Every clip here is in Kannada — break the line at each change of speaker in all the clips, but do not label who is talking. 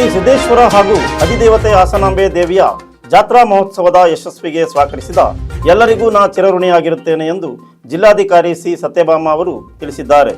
ಶ್ರೀ ಸಿದ್ದೇಶ್ವರ ಹಾಗೂ ಅಧಿದೇವತೆ ಹಾಸನಾಂಬೆ ದೇವಿಯ ಜಾತ್ರಾ ಮಹೋತ್ಸವದ ಯಶಸ್ವಿಗೆ ಸ್ವಾಗತಿಸಿದ ಎಲ್ಲರಿಗೂ ನಾ ಚಿರಋಣಿಯಾಗಿರುತ್ತೇನೆ ಎಂದು ಜಿಲ್ಲಾಧಿಕಾರಿ ಸಿ ಸತ್ಯಭಾಮ ಅವರು ತಿಳಿಸಿದ್ದಾರೆ.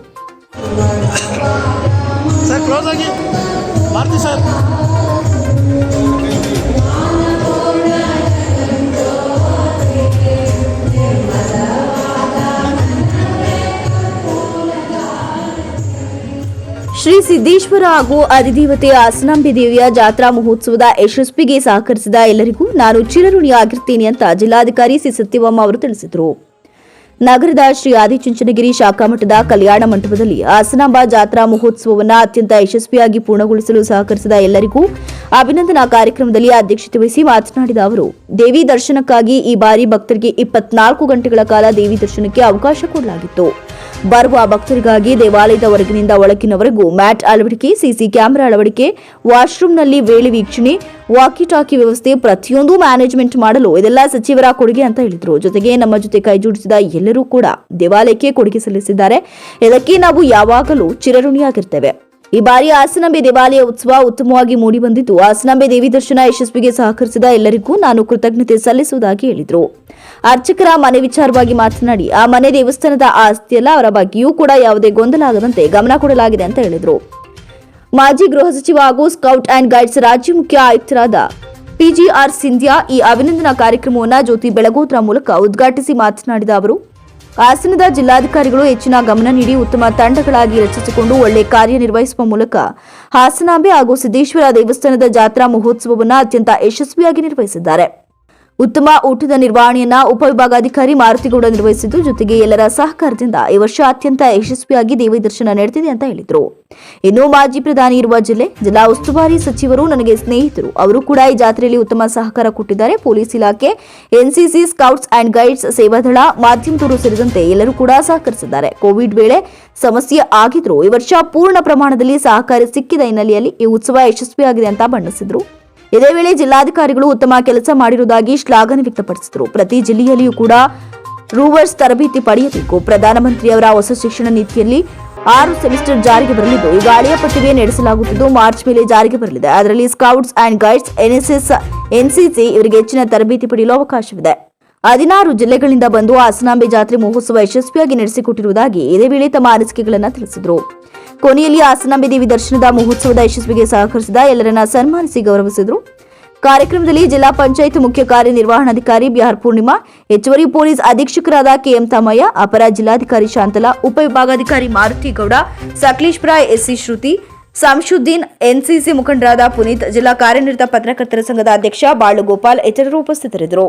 ಶ್ರೀ ಸಿದ್ದೇಶ್ವರ ಹಾಗೂ ಅಧಿದೇವತೆ ಆಸನಾಂಬೆ ದೇವಿಯ ಜಾತ್ರಾ ಮಹೋತ್ಸವದ ಯಶಸ್ವಿಗೆ ಸಹಕರಿಸಿದ ಎಲ್ಲರಿಗೂ ನಾನು ಚಿರಋಣಿಯಾಗಿರ್ತೇನೆ ಅಂತ ಜಿಲ್ಲಾಧಿಕಾರಿ ಸಿ ಸತ್ಯವಮ್ಮ ಅವರು ತಿಳಿಸಿದರು. ನಗರದ ಶ್ರೀ ಆದಿಚುಂಚನಗಿರಿ ಶಾಖಾ ಮಠದ ಕಲ್ಯಾಣ ಮಂಟಪದಲ್ಲಿ ಆಸನಾಂಬ ಜಾತ್ರಾ ಮಹೋತ್ಸವವನ್ನು ಅತ್ಯಂತ ಯಶಸ್ವಿಯಾಗಿ ಪೂರ್ಣಗೊಳಿಸಲು ಸಹಕರಿಸಿದ ಎಲ್ಲರಿಗೂ ಅಭಿನಂದನಾ ಕಾರ್ಯಕ್ರಮದಲ್ಲಿ ಅಧ್ಯಕ್ಷತೆ ವಹಿಸಿ ಮಾತನಾಡಿದ ಅವರು, ದೇವಿ ದರ್ಶನಕ್ಕಾಗಿ ಈ ಬಾರಿ ಭಕ್ತರಿಗೆ ಇಪ್ಪತ್ನಾಲ್ಕು ಗಂಟೆಗಳ ಕಾಲ ದೇವಿ ದರ್ಶನಕ್ಕೆ ಅವಕಾಶ ಕೊಡಲಾಗಿತ್ತು. ಬರುವ ಭಕ್ತರಿಗಾಗಿ ದೇವಾಲಯದ ಹೊರಗಿನಿಂದ ಒಳಗಿನವರೆಗೂ ಮ್ಯಾಟ್ ಅಳವಡಿಕೆ, ಸಿಸಿ ಕ್ಯಾಮೆರಾ ಅಳವಡಿಕೆ, ವಾಶ್ರೂಮ್ನಲ್ಲಿ ವೇಳೆ ವೀಕ್ಷಣೆ ವಾಕಿ ಟಾಕಿ ವ್ಯವಸ್ಥೆ ಪ್ರತಿಯೊಂದು ಮ್ಯಾನೇಜ್ಮೆಂಟ್ ಮಾಡಲು ಇದೆಲ್ಲ ಸಚಿವರ ಕೊಡುಗೆ ಅಂತ ಹೇಳಿದ್ರು. ಜೊತೆಗೆ ನಮ್ಮ ಜೊತೆ ಕೈಜೋಡಿಸಿದ ಎಲ್ಲರೂ ಕೂಡ ದೇವಾಲಯಕ್ಕೆ ಕೊಡುಗೆ ಸಲ್ಲಿಸಿದ್ದಾರೆ. ಇದಕ್ಕೆ ನಾವು ಯಾವಾಗಲೂ ಚಿರಋಣಿಯಾಗಿರ್ತೇವೆ. ಈ ಬಾರಿ ಹಾಸನಾಂಬೆ ದೇವಾಲಯ ಉತ್ಸವ ಉತ್ತಮವಾಗಿ ಮೂಡಿಬಂದಿದ್ದು ಹಾಸನಾಂಬೆ ದೇವಿ ದರ್ಶನ ಯಶಸ್ವಿಗೆ ಸಹಕರಿಸಿದ ಎಲ್ಲರಿಗೂ ನಾನು ಕೃತಜ್ಞತೆ ಸಲ್ಲಿಸುವುದಾಗಿ ಹೇಳಿದರು. ಅರ್ಚಕರ ಮನೆ ವಿಚಾರವಾಗಿ ಮಾತನಾಡಿ, ಆ ಮನೆ ದೇವಸ್ಥಾನದ ಆಸ್ತಿಯಲ್ಲ ಅವರ ಬಗ್ಗೆಯೂ ಕೂಡ ಯಾವುದೇ ಗೊಂದಲ ಆಗದಂತೆ ಗಮನ ಕೊಡಲಾಗಿದೆ ಅಂತ ಹೇಳಿದರು. ಮಾಜಿ ಗೃಹ ಸಚಿವ ಹಾಗೂ ಸ್ಕೌಟ್ ಅಂಡ್ ಗೈಡ್ಸ್ ರಾಜ್ಯ ಮುಖ್ಯ ಆಯುಕ್ತರಾದ ಪಿಜಿಆರ್ ಸಿಂಧ್ಯಾ ಈ ಅಭಿನಂದನಾ ಕಾರ್ಯಕ್ರಮವನ್ನು ಜ್ಯೋತಿ ಬೆಳಗೋದ್ರ ಮೂಲಕ ಉದ್ಘಾಟಿಸಿ ಮಾತನಾಡಿದ ಅವರು ಹಾಸನದ ಜಿಲ್ಲಾಧಿಕಾರಿಗಳು ಹೆಚ್ಚಿನ ಗಮನ ನೀಡಿ ಉತ್ತಮ ತಂಡಗಳಾಗಿ ರಚಿಸಿಕೊಂಡು ಒಳ್ಳೆ ಕಾರ್ಯನಿರ್ವಹಿಸುವ ಮೂಲಕ ಹಾಸನಾಂಬೆ ಹಾಗೂ ಸಿದ್ದೇಶ್ವರ ದೇವಸ್ಥಾನದ ಜಾತ್ರಾ ಮಹೋತ್ಸವವನ್ನು ಅತ್ಯಂತ ಯಶಸ್ವಿಯಾಗಿ ನಿರ್ವಹಿಸಿದ್ದಾರೆ. ಉತ್ತಮ ಊಟದ ನಿರ್ವಹಣೆಯನ್ನ ಉಪವಿಭಾಗಾಧಿಕಾರಿ ಮಾರುತಿಗೌಡ ನಿರ್ವಹಿಸಿದ್ದು, ಜೊತೆಗೆ ಎಲ್ಲರ ಸಹಕಾರದಿಂದ ಈ ವರ್ಷ ಅತ್ಯಂತ ಯಶಸ್ವಿಯಾಗಿ ದೇವಿ ದರ್ಶನ ನಡೆದಿದೆ ಅಂತ ಹೇಳಿದರು. ಇನ್ನು ಮಾಜಿ ಪ್ರಧಾನಿ ಇರುವ ಜಿಲ್ಲೆ, ಜಿಲ್ಲಾ ಉಸ್ತುವಾರಿ ಸಚಿವರು ನನಗೆ ಸ್ನೇಹಿತರು. ಅವರು ಕೂಡ ಈ ಜಾತ್ರೆಯಲ್ಲಿ ಉತ್ತಮ ಸಹಕಾರ ಕೊಟ್ಟಿದ್ದಾರೆ. ಪೊಲೀಸ್ ಇಲಾಖೆ, NCC scouts and guides Sevadal ಮಾಧ್ಯಮದವರು ಸೇರಿದಂತೆ ಎಲ್ಲರೂ ಕೂಡ ಸಹಕರಿಸಿದ್ದಾರೆ. ಕೋವಿಡ್ ವೇಳೆ ಸಮಸ್ಯೆ ಆಗಿದ್ರು ಈ ವರ್ಷ ಪೂರ್ಣ ಪ್ರಮಾಣದಲ್ಲಿ ಸಹಕಾರ ಸಿಕ್ಕಿದ ಹಿನ್ನೆಲೆಯಲ್ಲಿ ಈ ಉತ್ಸವ ಯಶಸ್ವಿಯಾಗಿದೆ ಅಂತ ಬಣ್ಣಿಸಿದರು. ಇದೇ ವೇಳೆ ಜಿಲ್ಲಾಧಿಕಾರಿಗಳು ಉತ್ತಮ ಕೆಲಸ ಮಾಡಿರುವುದಾಗಿ ಶ್ಲಾಘನೆ ವ್ಯಕ್ತಪಡಿಸಿದರು. ಪ್ರತಿ ಜಿಲ್ಲೆಯಲ್ಲಿಯೂ ಕೂಡ ರೂವರ್ಸ್ ತರಬೇತಿ ಪಡೆಯಬೇಕು. ಪ್ರಧಾನಮಂತ್ರಿಯವರ ಹೊಸ ಶಿಕ್ಷಣ ನೀತಿಯಲ್ಲಿ ಆರು ಸೆಮಿಸ್ಟರ್ ಜಾರಿಗೆ ಬರಲಿದ್ದು, ಈಗ ಹಳೆಯ ಪಟ್ಟಿಗೆ ನಡೆಸಲಾಗುತ್ತಿದ್ದು, ಮಾರ್ಚ್ ಮೇಲೆ ಜಾರಿಗೆ ಬರಲಿದೆ. ಅದರಲ್ಲಿ scouts and guides, NSS, NCC ಇವರಿಗೆ ಹೆಚ್ಚಿನ ತರಬೇತಿ ಪಡೆಯಲು ಅವಕಾಶವಿದೆ. ಹದಿನಾರು ಜಿಲ್ಲೆಗಳಿಂದ ಬಂದು ಹಾಸನಾಂಬೆ ಜಾತ್ರೆ ಮಹೋತ್ಸವ ಯಶಸ್ವಿಯಾಗಿ ನಡೆಸಿಕೊಟ್ಟಿರುವುದಾಗಿ ಇದೇ ವೇಳೆ ತಮ್ಮ ಅನಿಸಿಕೆಗಳನ್ನು ತಿಳಿಸಿದರು. ಕೊನೆಯಲ್ಲಿ ಹಾಸನಾಂಬೆ ದೇವಿ ದರ್ಶನದ ಮಹೋತ್ಸವದ ಯಶಸ್ವಿಗೆ ಸಹಕರಿಸಿದ ಎಲ್ಲರನ್ನ ಸನ್ಮಾನಿಸಿ ಗೌರವಿಸಿದರು. ಕಾರ್ಯಕ್ರಮದಲ್ಲಿ ಜಿಲ್ಲಾ ಪಂಚಾಯತ್ ಮುಖ್ಯ ಕಾರ್ಯನಿರ್ವಹಣಾಧಿಕಾರಿ ಬಿಆರ್ ಪೂರ್ಣಿಮಾ, ಹೆಚ್ಚುವರಿ ಪೊಲೀಸ್ ಅಧೀಕ್ಷಕರಾದ ಕೆಎಂ ತಮ್ಮಯ್ಯ, ಅಪರ ಜಿಲ್ಲಾಧಿಕಾರಿ ಶಾಂತಲಾ ಉಪವಿಭಾಗಾಧಿಕಾರಿ ಮಾರುತಿಗೌಡ ಸಕಲೇಶ್ಪುರ ಎಸ್ಸಿ ಶ್ರುತಿ ಸಂಶುದ್ದೀನ್ ಎನ್ಸಿಸಿ ಮುಖಂಡರಾದ ಪುನೀತ್, ಜಿಲ್ಲಾ ಕಾರ್ಯನಿರತ ಪತ್ರಕರ್ತರ ಸಂಘದ ಅಧ್ಯಕ್ಷ ಬಾಳುಗೋಪಾಲ್ ಇತರರು ಉಪಸ್ಥಿತರಿದ್ದರು.